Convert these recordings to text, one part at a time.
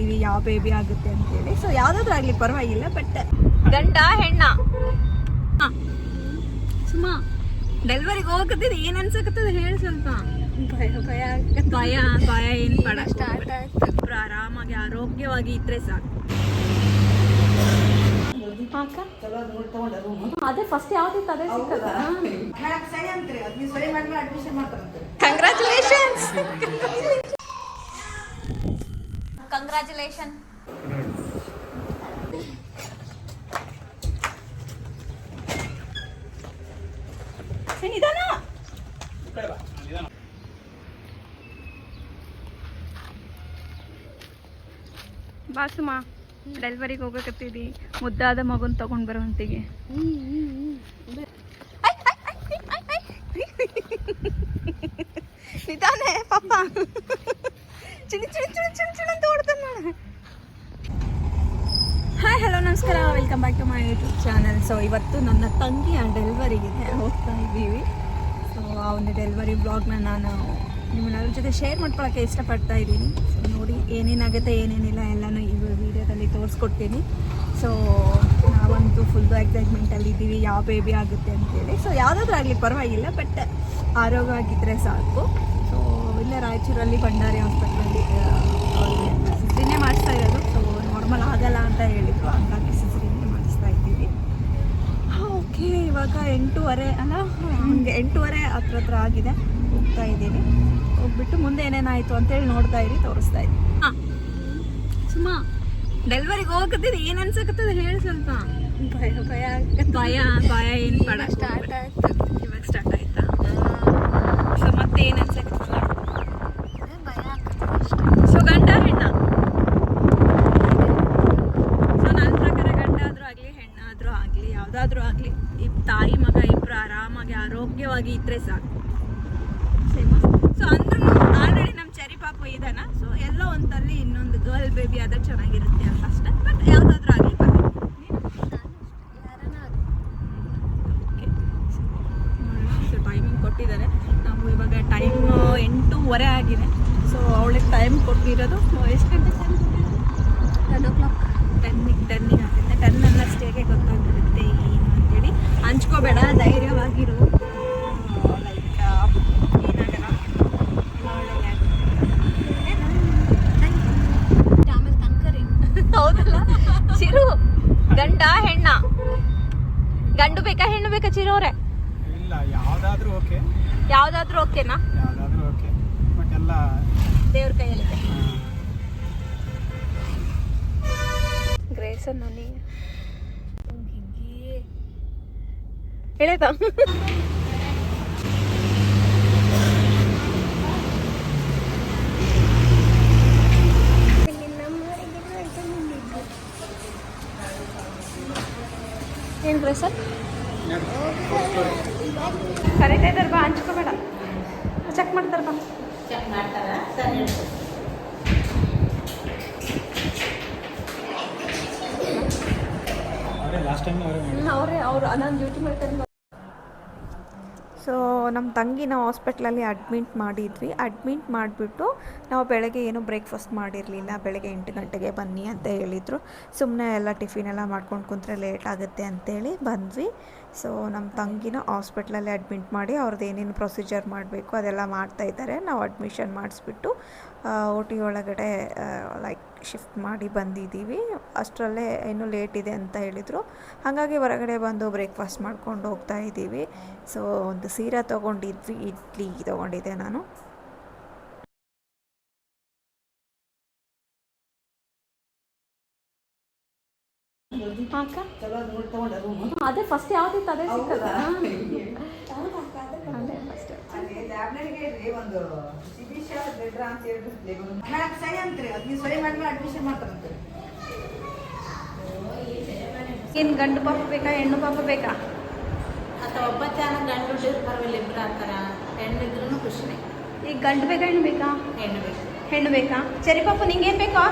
ಇದ್ದೀವಿ ಯಾವ ಬೇಬಿ ಆಗುತ್ತೆ ಅಂತೇಳಿ. ಸೊ ಯಾವುದಾದ್ರೂ ಆಗಲಿ ಪರವಾಗಿಲ್ಲ ಬಟ್ ಗಂಡ ಹೆಣ್ಣ. ಸುಮ್ಮ ಡೆಲಿವರಿಗೆ ಹೋಗುತ್ತೆ ಏನ್ ಅನ್ಸಕತ್ತದ ಹೇಳಿ ಸ್ವಲ್ಪ. ಭಯ ಭಯ ಭಯ ಭಯ ಏನು ಪಡ ಸ್ಟಾರ್ಟ್ ಆಯ್ತು ಆರಾಮಾಗಿ ಆರೋಗ್ಯವಾಗಿ ಇದ್ರೆ ಸಾಕು. ಕಂಗ್ರಾಚುಲೇಷನ್ಸ್ ಅದೇ ಫಸ್ಟ್ ಯಾವ್ದಿತ್ತು ಅದೇ ಸಿಕ್ಕದ ಕಂಗ್ರ್ಯಾಚುಲೇಷನ್ಸ್ ಕಂಗ್ರ್ಯಾಚುಲೇಷನ್ ನಿಧಾನ. ಬಾಸುಮಾ ಡೆಲಿವರಿಗೆ ಹೋಗಕತ್ತಿದ್ದಿ ಮುದ್ದಾದ ಮಗುನ್ ತಗೊಂಡ್ ಬರುವಂತಿಗೆ ನಿಧಾನೆ ಪಾಪ. ಚಿಣಿ ಚಿಣಿ ಅಂತ ಓಡ್ತಾನೆ ಹಾಯ್ ಹಲೋ ನಮಸ್ಕಾರ. Welcome back to my YouTube channel so ಇವತ್ತು ನನ್ನ ತಂಗಿಯ ಡೆಲಿವರಿಗೆ ಹೋಗ್ತಾ ಇದ್ದೀವಿ. ಸೊ ಆ ಒಂದು ಡೆಲಿವರಿ ಬ್ಲಾಗ್ನ ನಾನು ನಿಮ್ಮೆಲ್ಲರ ಜೊತೆ ಶೇರ್ ಮಾಡ್ಕೊಳ್ಳೋಕ್ಕೆ ಇಷ್ಟಪಡ್ತಾ ಇದ್ದೀನಿ. ಸೊ ನೋಡಿ ಏನೇನಾಗುತ್ತೆ, ಏನೇನಿಲ್ಲ ಎಲ್ಲನೂ ಈ ವಿಡಿಯೋದಲ್ಲಿ ತೋರಿಸ್ಕೊಡ್ತೀನಿ. ಸೊ ನಾವಂತೂ ಫುಲ್ ಎಕ್ಸೈಟ್ಮೆಂಟಲ್ಲಿ ಇದ್ದೀವಿ. ಯಾವ ಬೇಬಿ ಆಗುತ್ತೆ ಅಂತೇಳಿ. ಸೊ ಯಾವುದಾದ್ರೂ ಆಗಲಿ ಪರವಾಗಿಲ್ಲ ಬಟ್ ಆರೋಗ್ಯವಾಗಿದ್ದರೆ ಸಾಕು. ಸೊ ಇಲ್ಲೇ ರಾಯಚೂರಲ್ಲಿ ಭಂಡಾರಿ ಹಾಸ್ಪಿಟಲ್ ಸಿಸಿರಿನೇ ಮಾಡಿಸ್ತಾ ಇರೋದು. ಸೊ ನಾರ್ಮಲ್ ಆಗಲ್ಲ ಅಂತ ಹೇಳಿದ್ರು. ಹಂಗಾಗಿ ಸಿಸಿರಿನೇ ಮಾಡಿಸ್ತಾ ಇದ್ದೀವಿ. ಓಕೆ ಇವಾಗ ಎಂಟೂವರೆ ಅಲ್ಲ? ಹಂಗೆ ಎಂಟೂವರೆ ಹತ್ರ ಹತ್ರ ಆಗಿದೆ. ಹೋಗ್ತಾ ಇದ್ದೀನಿ ಹೋಗ್ಬಿಟ್ಟು ಮುಂದೆ ಏನೇನಾಯಿತು ಅಂತೇಳಿ ನೋಡ್ತಾ ಇರಿ ತೋರಿಸ್ತಾ ಇದ್ದೀನಿ ಹಾಂ. ಸುಮ್ಮ ಡೆಲ್ವರಿಗೆ ಹೋಗತ್ತಿದ್ದು ಏನು ಅನ್ಸಕತ್ತದ ಹೇಳಿ ಸ್ವಲ್ಪ. ಭಯ ಭಯ ಭಯ ಭಯ ಏನು ಸ್ಟಾರ್ಟ್ ಆಯ್ತು. ಇವಾಗ ಸ್ಟಾರ್ಟ್ ಆಯ್ತಾ ಸೊ ಮತ್ತೆ ಏನು ಅನ್ಸಕತ್ತದ ಅದೇ ಭಯ ಆಗ್ತದೆ ಸೊ ಗಂಡ ಹೆಣ್ಣ ಸೊ ನನ್ನ ಪ್ರಕಾರ ಗಂಡ ಆದರೂ ಆಗಲಿ ಹೆಣ್ಣಾದರೂ ಆಗಲಿ ಯಾವುದಾದ್ರೂ ಆಗಲಿ ಈ ತಾಯಿ ಮಗ ಇಬ್ಬರು ಆರಾಮಾಗಿ ಆರೋಗ್ಯವಾಗಿ ಇದ್ರೆ ಸಾಕು ಸೊ ಅಂದ್ರೂ ಆಲ್ರೆಡಿ ನಮ್ಮ ಚರಿ ಪಾಪು ಇದಾನ ಸೊ ಎಲ್ಲೋ ಒಂದಲ್ಲಿ ಇನ್ನೊಂದು ಗರ್ಲ್ ಬೇಬಿ ಆದ್ರೆ ಚೆನ್ನಾಗಿರುತ್ತೆ ಅಂತ ಅಷ್ಟೇ ಬಟ್ ಯಾವುದಾದ್ರೂ ಆಗಲಿ ಸೊ ಟೈಮಿಂಗ್ ಕೊಟ್ಟಿದ್ದಾರೆ ನಾವು ಇವಾಗ ಟೈಮ್ ಎಂಟೂವರೆ ಆಗಿದೆ ಸೊ ಅವಳಿಗೆ ಟೈಮ್ ಕೊಟ್ಟಿರೋದು ಎಷ್ಟು ಗಂಟೆ ಟೈಮ್ ಕೊಟ್ಟಿರೋದು ಟೆನ್ ಓ ಕ್ಲಾಕ್ ಟೆನ್ನಿಗೆ ಟೆನ್ನಿಗೆ ಆಗುತ್ತೆ ಟೆನ್ ಅನ್ನಷ್ಟೇಗೆ ಗೊತ್ತಾಗ್ಬಿಡುತ್ತೆ ಏನು ಅಂತೇಳಿ ಹಂಚ್ಕೋಬೇಡ ಧೈರ್ಯವಾಗಿರು ಲೈಕ್ ಏನಾಗಲ್ಲ ಎಲ್ಲ ಒಳ್ಳೆಯದೇ ಆಗುತ್ತೆ. ಆಮೇಲೆ ತನಕರಿ ಹೌದಲ್ಲ ಚಿರು ಗಂಡ ಹೆಣ್ಣ. ಗಂಡು ಬೇಕಾ ಹೆಣ್ಣು ಬೇಕಾ ಚಿರು ಅವ್ರೆ ಇಲ್ಲ ಯಾವ್ದಾದ್ರೂ ಓಕೆ ಯಾವ್ದಾದ್ರೂ ಓಕೆನಾ ಯಾವ್ದಾದ್ರೂ ಓಕೆ ಬಟ್ ಎಲ್ಲ ದೇವ್ರ ಕೈಯಲ್ಲಿದೆ. ಗ್ರೇಸ್ ನನಗೆ ಹೇಳೇದ ಏನು ಸರ್? ಕರೀತಾ ಇದ್ದಾರೆ ಬಾ ಹಂಚ್ಕೋಬೇಡ. ಚೆಕ್ ಮಾಡ್ತಾರೆ ಬಾ. ಅವರೇ ಅವರು ನಾನು ಡ್ಯೂಟಿ ಮಾಡ್ತಾರೆ ಸೊ ನಮ್ಮ ತಂಗಿನ ಹಾಸ್ಪಿಟ್ಲಲ್ಲಿ ಅಡ್ಮಿಟ್ ಮಾಡಿದ್ವಿ. ಅಡ್ಮಿಟ್ ಮಾಡಿಬಿಟ್ಟು ನಾವು ಬೆಳಗ್ಗೆ ಏನೂ ಬ್ರೇಕ್ಫಾಸ್ಟ್ ಮಾಡಿರಲಿಲ್ಲ. ಬೆಳಗ್ಗೆ ಎಂಟು ಗಂಟೆಗೆ ಬನ್ನಿ ಅಂತ ಹೇಳಿದರು. ಸುಮ್ಮನೆ ಎಲ್ಲ ಟಿಫಿನ್ ಎಲ್ಲ ಮಾಡ್ಕೊಂಡು ಕುಂತ್ರೆ ಲೇಟ್ ಆಗುತ್ತೆ ಅಂತೇಳಿ ಬಂದ್ವಿ. ಸೊ ನಮ್ಮ ತಂಗಿನ ಹಾಸ್ಪಿಟ್ಲಲ್ಲಿ ಅಡ್ಮಿಟ್ ಮಾಡಿ ಅವ್ರದ್ದು ಏನೇನು ಪ್ರೊಸೀಜರ್ ಮಾಡಬೇಕು ಅದೆಲ್ಲ ಮಾಡ್ತಾಯಿದ್ದಾರೆ ನಾವು ಅಡ್ಮಿಷನ್ ಮಾಡಿಸ್ಬಿಟ್ಟು ಓ ಒಳಗಡೆ ಲೈಕ್ ಶಿಫ್ಟ್ ಮಾಡಿ ಬಂದಿದ್ದೀವಿ. ಅಷ್ಟರಲ್ಲೇ ಇನ್ನೂ ಲೇಟ್ ಇದೆ ಅಂತ ಹೇಳಿದರು. ಹಾಗಾಗಿ ಹೊರಗಡೆ ಬಂದು ಬ್ರೇಕ್ಫಾಸ್ಟ್ ಮಾಡ್ಕೊಂಡು ಹೋಗ್ತಾ ಇದ್ದೀವಿ. ಸೊ ಒಂದು ಸೀರೆ ತೊಗೊಂಡಿದ್ವಿ ಇಡ್ಲಿ ತೊಗೊಂಡಿದ್ದೆ ನಾನು. ಅದೇ ಫಸ್ಟ್ ಯಾವ್ದಿತ್ತು ಅದೇ ಫಸ್ಟ್ ಏನು ಗಂಡು ಪಾಪ ಬೇಕಾ ಹೆಣ್ಣು ಪಾಪ ಬೇಕಾ? ಅಥವಾ ಒಬ್ಬ ಜನ ಗಂಡು ಪರವಾಗಿಲ್ಲ ಇಬ್ಬರು ಆಗ್ತಾರ ಇದ್ರೂ ಖುಷಿನೇ. ಈಗ ಗಂಡು ಬೇಕಾ ಹೆಣ್ಣು ಬೇಕಾ? ಹೆಣ್ಣು ಬೇಕು. ಹೆಣ್ಣು ಬೇಕಾ? ಸರಿ ಪಾಪ ನಿಂಗೆ ಏನು ಬೇಕಾ?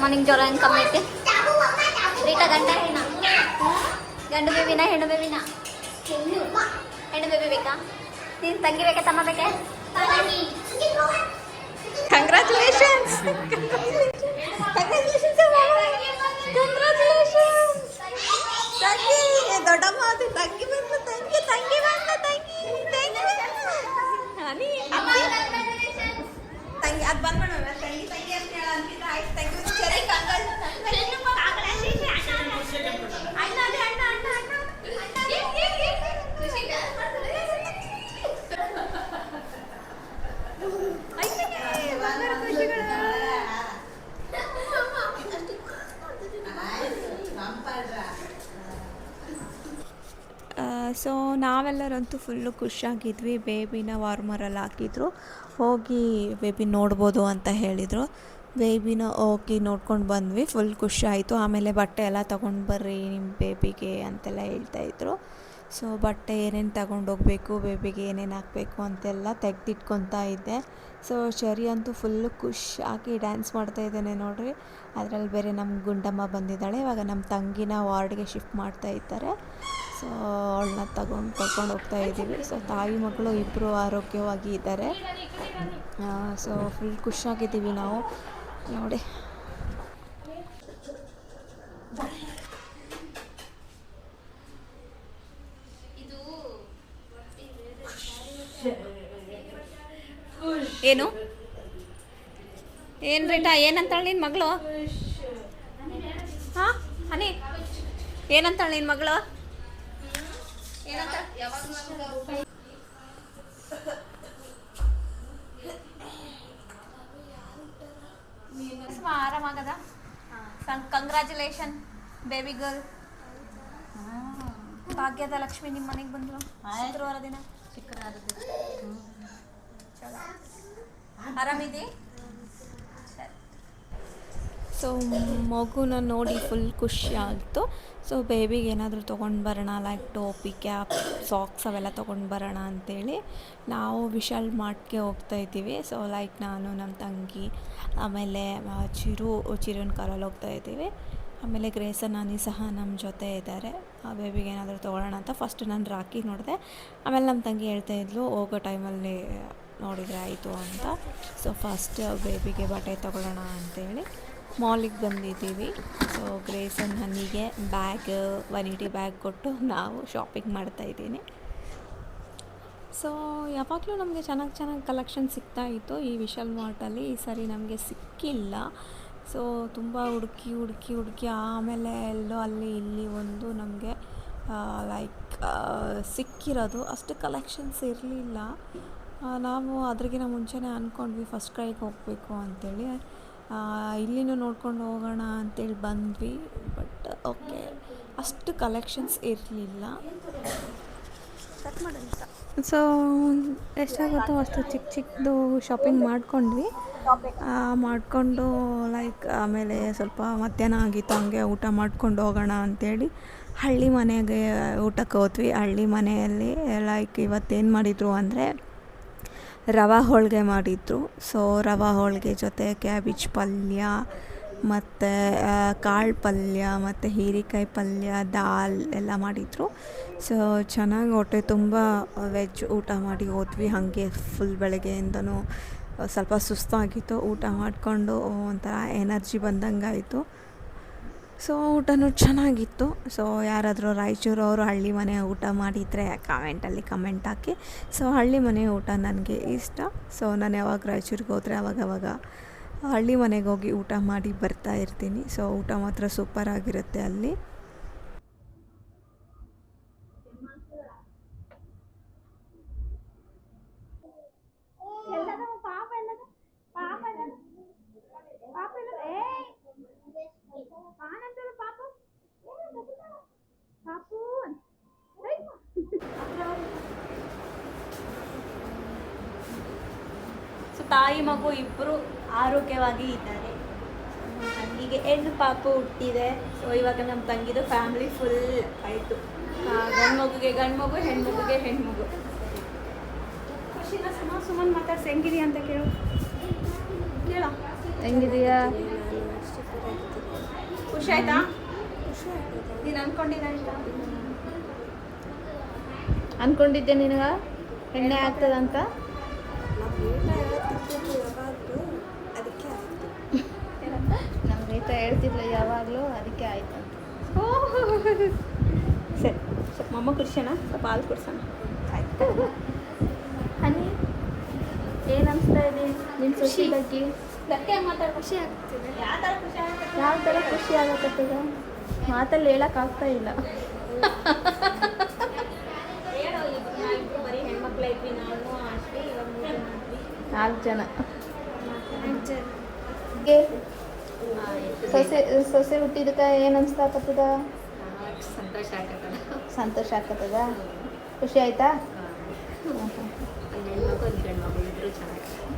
ಮಾರ್ನಿಂಗ್ ಜ್ವರ ಹೆಂಗೆ ಕಮ್ಮಿ ಐತೆ? ರೀಟಾ ಗಂಡ ಹೆಣ್ಣ. ಗಂಡು ಬೇವಿನ ಹೆಣ್ಣು ಬೇಬಿನ ಹೆಣ್ಣು ಬೇಬಿ ಬೇಕಾ ನೀನು ತಂಗಿ ಬೇಕಾ ತಮ್ಮ ಬೇಕೆ ಕಂಗ್ರ್ಯಾಚುಲೇಷನ್ ಕಂಗ್ರಾಚುಲೇಷನ್ಸ್ ಕಂಗ್ರಾಚುಲೇಷನ್ಸ್ ಕಂಗ್ರಾಚುಲೇಷನ್ಸ್ ತಂಗಿ ದೊಡ್ಡಮ್ಮ ಅದು ತಂಗಿ ಬಂದು ತಂಗಿ ತಂಗಿ ಬಂದು ತಂಗಿ ತಂಗಿ ಹನಿ ತಂಗಿ ಅದು ಬಂದ್ಬಿಡ ತಂಗಿ ತಂಗಿ ಅಂತ ಹೇಳ ಅಂತಿದ್ರೆ ಆಯ್ತು ತಂಗಿ ನಾವೆಲ್ಲರಂತೂ ಫುಲ್ಲು ಖುಷಿಯಾಗಿದ್ವಿ. ಬೇಬಿನ ವಾರ್ಮರಲ್ಲಿ ಹಾಕಿದ್ರು. ಹೋಗಿ ಬೇಬಿ ನೋಡ್ಬೋದು ಅಂತ ಹೇಳಿದರು. ಬೇಬಿನ ಹೋಗಿ ನೋಡ್ಕೊಂಡು ಬಂದ್ವಿ. ಫುಲ್ ಖುಷಿ ಆಯಿತು. ಆಮೇಲೆ ಬಟ್ಟೆ ಎಲ್ಲ ತೊಗೊಂಡು ಬರ್ರಿ ನಿಮ್ಮ ಬೇಬಿಗೆ ಅಂತೆಲ್ಲ ಹೇಳ್ತಾಯಿದ್ರು ಸೊ ಬಟ್ಟೆ ಏನೇನು ತಗೊಂಡೋಗ್ಬೇಕು ಬೇಬಿಗೆ ಏನೇನು ಹಾಕಬೇಕು ಅಂತೆಲ್ಲ ತೆಗ್ದಿಟ್ಕೊತಾ ಇದ್ದೆ. ಸೊ ಶರಿ ಅಂತೂ ಫುಲ್ಲು ಖುಷಿಯಾಗಿ ಡ್ಯಾನ್ಸ್ ಮಾಡ್ತಾ ಇದ್ದಾನೆ ನೋಡ್ರಿ. ಅದರಲ್ಲಿ ಬೇರೆ ನಮ್ಮ ಗುಂಡಮ್ಮ ಬಂದಿದ್ದಾಳೆ. ಇವಾಗ ನಮ್ಮ ತಂಗಿನ ವಾರ್ಡ್ಗೆ ಶಿಫ್ಟ್ ಮಾಡ್ತಾ ಇದ್ದಾರೆ. ಸೊ ಅವಳನ್ನ ತಗೊಂಡು ಕರ್ಕೊಂಡು ಹೋಗ್ತಾ ಇದ್ದೀವಿ. ಸೊ ತಾಯಿ ಮಕ್ಕಳು ಇಬ್ಬರು ಆರೋಗ್ಯವಾಗಿ ಇದ್ದಾರೆ. ಸೊ ಫುಲ್ ಖುಷಿಯಾಗಿದ್ದೀವಿ ನಾವು. ನೋಡಿ. ಏನು? ಏನು ರೀಟಾ ಏನಂತಾಳೆ ನಿನ್ನ ಮಗಳು? ಹಾಂ ಹನಿ? ಏನಂತಾಳೆ ನಿನ್ನ ಮಗಳು ಏನಂತ ಆರಾಮಾಗದ ಕಂಗ್ರ್ಯಾಚುಲೇಷನ್ ಬೇಬಿ ಗರ್ಲ್ ಭಾಗ್ಯದ ಲಕ್ಷ್ಮಿ ನಿಮ್ಮ ಮನೆಗೆ ಬಂದ್ಲು. ಶುಕ್ರವಾರ ದಿನ. ಶುಕ್ರವಾರ ಚಲೋ. ಆರಾಮಿದಿ? ಸೊ ಮಗುನ ನೋಡಿ ಫುಲ್ ಖುಷಿ ಆಯಿತು. ಸೊ ಬೇಬಿಗೆ ಏನಾದರೂ ತೊಗೊಂಡು ಬರೋಣ ಲೈಕ್ ಟೋಪಿ ಕ್ಯಾಪ್ ಸಾಕ್ಸ್ ಅವೆಲ್ಲ ತೊಗೊಂಡು ಬರೋಣ ಅಂತೇಳಿ ನಾವು ವಿಶಾಲ್ ಮಾರ್ಟ್ಗೆ ಹೋಗ್ತಾ ಇದ್ದೀವಿ. ಸೊ ಲೈಕ್ ನಾನು ನಮ್ಮ ತಂಗಿ, ಆಮೇಲೆ ಚಿರು, ಚಿರುನ ಕಾಲಲ್ಲಿ ಹೋಗ್ತಾ ಇದ್ದೀವಿ. ಆಮೇಲೆ ಗ್ರೇಸ ನಾನಿ ಸಹ ನಮ್ಮ ಜೊತೆ ಇದ್ದಾರೆ. ಆ ಬೇಬಿಗೆ ಏನಾದರೂ ತೊಗೊಳ್ಳೋಣ ಅಂತ ಫಸ್ಟ್ ನಾನು ರಾಕಿ ನೋಡಿದೆ. ಆಮೇಲೆ ನಮ್ಮ ತಂಗಿ ಹೇಳ್ತಾಯಿದ್ಲು ಹೋಗೋ ಟೈಮಲ್ಲಿ ನೋಡಿದರೆ ಆಯಿತು ಅಂತ. ಸೊ ಫಸ್ಟ್ ಬೇಬಿಗೆ ಬಟ್ಟೆ ತೊಗೊಳ್ಳೋಣ ಅಂತೇಳಿ ಮಾಲಿಗೆ ಬಂದಿದ್ದೀವಿ. ಸೊ ಗ್ರೇಸನ್ ನನಗೆ ಬ್ಯಾಗ್ ವನಿಟಿ ಬ್ಯಾಗ್ ಕೊಟ್ಟು ನಾವು ಶಾಪಿಂಗ್ ಮಾಡ್ತಾ ಇದ್ದೀನಿ. ಸೊ ಯಾವಾಗಲೂ ನಮಗೆ ಚೆನ್ನಾಗಿ ಚೆನ್ನಾಗಿ ಕಲೆಕ್ಷನ್ ಸಿಗ್ತಾ ಇತ್ತು. ಈ ವಿಶಾಲ್ ಮಾರ್ಟಲ್ಲಿ ಈ ಸರಿ ನಮಗೆ ಸಿಕ್ಕಿಲ್ಲ. ಸೊ ತುಂಬ ಹುಡುಕಿ ಹುಡುಕಿ ಹುಡುಕಿ ಆಮೇಲೆ ಎಲ್ಲೋ ಅಲ್ಲಿ ಇಲ್ಲಿ ಒಂದು ನಮಗೆ ಲೈಕ್ ಸಿಕ್ಕಿರೋದು. ಅಷ್ಟು ಕಲೆಕ್ಷನ್ಸ್ ಇರಲಿಲ್ಲ. ನಾವು ಅದ್ರಗಿನ ಮುಂಚೆನೇ ಅಂದ್ಕೊಂಡ್ವಿ ಫಸ್ಟ್ ಕ್ರೈಗೆ ಹೋಗಬೇಕು ಅಂತೇಳಿ. ಆ, ಇಲ್ಲಿನೂ ನೋಡ್ಕೊಂಡು ಹೋಗೋಣ ಅಂತೇಳಿ ಬಂದ್ವಿ ಬಟ್ ಓಕೆ ಅಷ್ಟು ಕಲೆಕ್ಷನ್ಸ್ ಇರಲಿಲ್ಲ. ಸೊ ಎಷ್ಟಾಗುತ್ತೋ ಅಷ್ಟು ಚಿಕ್ಕ ಚಿಕ್ಕದು ಶಾಪಿಂಗ್ ಮಾಡ್ಕೊಂಡ್ವಿ. ಆ, ಮಾಡಿಕೊಂಡು ಲೈಕ್ ಆಮೇಲೆ ಸ್ವಲ್ಪ ಮಧ್ಯಾಹ್ನ ಆಗಿತ್ತು ಹಂಗೆ ಊಟ ಮಾಡ್ಕೊಂಡು ಹೋಗೋಣ ಅಂತೇಳಿ ಹಳ್ಳಿ ಮನೆಗೆ ಊಟಕ್ಕೆ ಹೋದ್ವಿ. ಹಳ್ಳಿ ಮನೆಯಲ್ಲಿ ಲೈಕ್ ಇವತ್ತೇನು ಮಾಡಿದರು ಅಂದರೆ ರವೆ ಹೋಳಿಗೆ ಮಾಡಿದ್ರು. ಸೊ ರವೆ ಹೋಳಿಗೆ ಜೊತೆ ಕ್ಯಾಬೇಜ್ ಪಲ್ಯ, ಮತ್ತು ಕಾಳು ಪಲ್ಯ, ಮತ್ತು ಹೀರೆಕಾಯಿ ಪಲ್ಯ, ದಾಲ್ ಎಲ್ಲ ಮಾಡಿದರು. ಸೊ ಚೆನ್ನಾಗಿ ಹೊಟ್ಟೆ ತುಂಬ ವೆಜ್ ಊಟ ಮಾಡಿ ಹೋದ್ವಿ. ಹಾಗೆ ಫುಲ್ ಬೆಳಗ್ಗೆಯಿಂದನೂ ಸ್ವಲ್ಪ ಸುಸ್ತಾಗಿತ್ತು. ಊಟ ಮಾಡಿಕೊಂಡು ಒಂಥರ ಎನರ್ಜಿ ಬಂದಂಗೆ ಆಯಿತು ಸೊ ಊಟನೂ ಚೆನ್ನಾಗಿತ್ತು. ಸೊ ಯಾರಾದರೂ ರಾಯಚೂರು ಅವರು ಹಳ್ಳಿ ಮನೆ ಊಟ ಮಾಡಿದರೆ ಕಾಮೆಂಟಲ್ಲಿ ಕಮೆಂಟ್ ಹಾಕಿ. ಸೊ ಹಳ್ಳಿ ಮನೆ ಊಟ ನನಗೆ ಇಷ್ಟ. ಸೊ ನಾನು ಯಾವಾಗ ರಾಯಚೂರಿಗೆ ಹೋದರೆ ಅವಾಗವಾಗ ಹಳ್ಳಿ ಮನೆಗೆ ಹೋಗಿ ಊಟ ಮಾಡಿ ಬರ್ತಾ ಇರ್ತೀನಿ. ಸೊ ಊಟ ಮಾತ್ರ ಸೂಪರ್ ಆಗಿರುತ್ತೆ ಅಲ್ಲಿ ಸೊ ತಾಯಿ ಮಗು ಇಬ್ಬರು ಆರೋಗ್ಯವಾಗಿ ಇದ್ದಾರೆ. ತಂಗಿಗೆ ಹೆಣ್ಣು ಪಾಪು ಹುಟ್ಟಿದೆ. ಸೊ ಇವಾಗ ನಮ್ಮ ತಂಗಿದು ಫ್ಯಾಮಿಲಿ ಫುಲ್ ಆಯಿತು. ಗಂಡು ಮಗುಗೆ ಗಂಡು ಮಗು ಹೆಣ್ಮಗುಗೆ ಹೆಣ್ಮಗು. ಖುಷಿನ ಸುಮ ಸುಮನ್ ಮಾತಾಡ್ಸಿ ಹೆಂಗಿರಿ ಅಂತ ಕೇಳು. ಕೇಳ ಹೆಂಗಿದೆಯಾ? ಖುಷಿ ಆಯ್ತಾ? ನೀನು ಅನ್ಕೊಂಡಿದ್ದ ಅನ್ಕೊಂಡಿದ್ದೆ ನಿನಗ? ಎಣ್ಣೆ ಆಗ್ತದಂತ ಅದಕ್ಕೆ ರೇಖಾ ಹೇಳ್ತಿದ್ಲು ಯಾವಾಗಲೂ ಅದಕ್ಕೆ ಆಯ್ತು. ಸರಿ ಸ್ವಲ್ಪ ಮಮ್ಮ ಕುಡ್ಸೋಣ ಸ್ವಲ್ಪ ಹಾಲು ಕುಡ್ಸೋಣ. ಆಯ್ತು. ಹನಿ ಏನು ಅನಿಸ್ತಾ ಇದೆ ನಿನ್ನ ಖುಷಿ. ಬಗ್ಗೆ? ಮಾತಾಡಿ ಖುಷಿ ಆಗ್ತಿದೆ. ಯಾವ ಥರ ಖುಷಿ ಆಗುತ್ತೆ ಯಾವ ಥರ ಖುಷಿ ಆಗತ್ತದ ಮಾತಲ್ಲಿ ಹೇಳಕ್ ಆಗ್ತಾ ಇಲ್ಲ. ನಾಲ್ಕು ಜನ. ನಾಲ್ಕು ಜನ ಸೊಸೆ ಸೊಸೆ ಹುಟ್ಟಿದಕ್ಕೆ ಏನು ಅನ್ಸ್ತಾಕತ್ತದ ಸಂತೋಷ ಆಗತ್ತದ ಸಂತೋಷ ಆಕತ್ತದ ಖುಷಿ ಆಯ್ತಾ?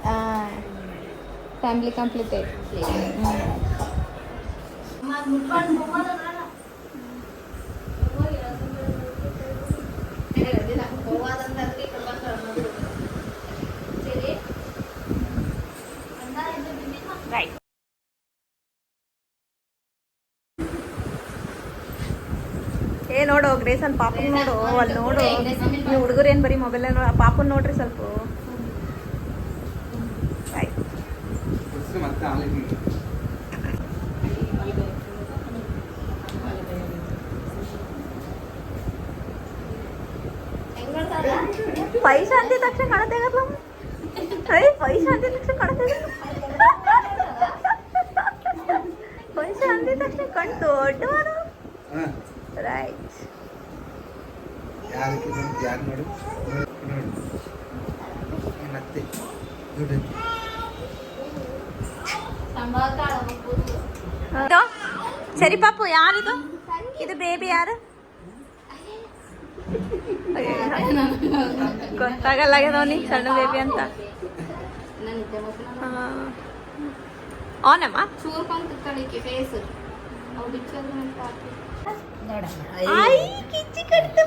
ಹಾಂ ಫ್ಯಾಮಿಲಿ ಕಂಪ್ಲೀಟ್ ರೈಟ್ ಏ ನೋಡು ಗ್ರೇಸನ್ ಪಾಪನ್ ನೋಡು ಅಲ್ಲಿ ನೋಡು ನೀವು ಹುಡುಗರು ಏನು ಬರೀ ಮೊಬೈಲ್ ನೋಡ ಪಾಪನ್ ನೋಡ್ರಿ ಸ್ವಲ್ಪ ರೈಟ್ ಮತ್ತೆ ಆಲಿಗೆ ಪೈಸಾ ಅಂದಿದ ತಕ್ಷಣ ಕಾಣತೇಗಲ್ಲ ಏಯ್ ಪೈಸಾ ಅಂದಿದ ತಕ್ಷಣ ಕಾಣತೇಗ ಪೈಸಾ ಅಂದಿದ ತಕ್ಷಣ ಕಣ್ ದೊಡ್ಡವನು ರೈಟ್ ಯಾರಕ್ಕೆ ಯಾರು ನೋಡು? ನೋಡು. ಮತ್ತೆ ದುಡ್ಡು ಸರಿ ಪಾಪು ಯಾರಿದು? ಇದು ಬೇಬಿ ಯಾರು? ಗೊತ್ತಾಗಲ್ಲ ಆಗ್ಯದವನಿ ಸಣ್ಣ ಬೇಬಿ ಅಂತ. ಆನಮ್ಮ ಕಳಿಕೆ ಫೇಸ್ ഐ കിച്ചി കടുത്ത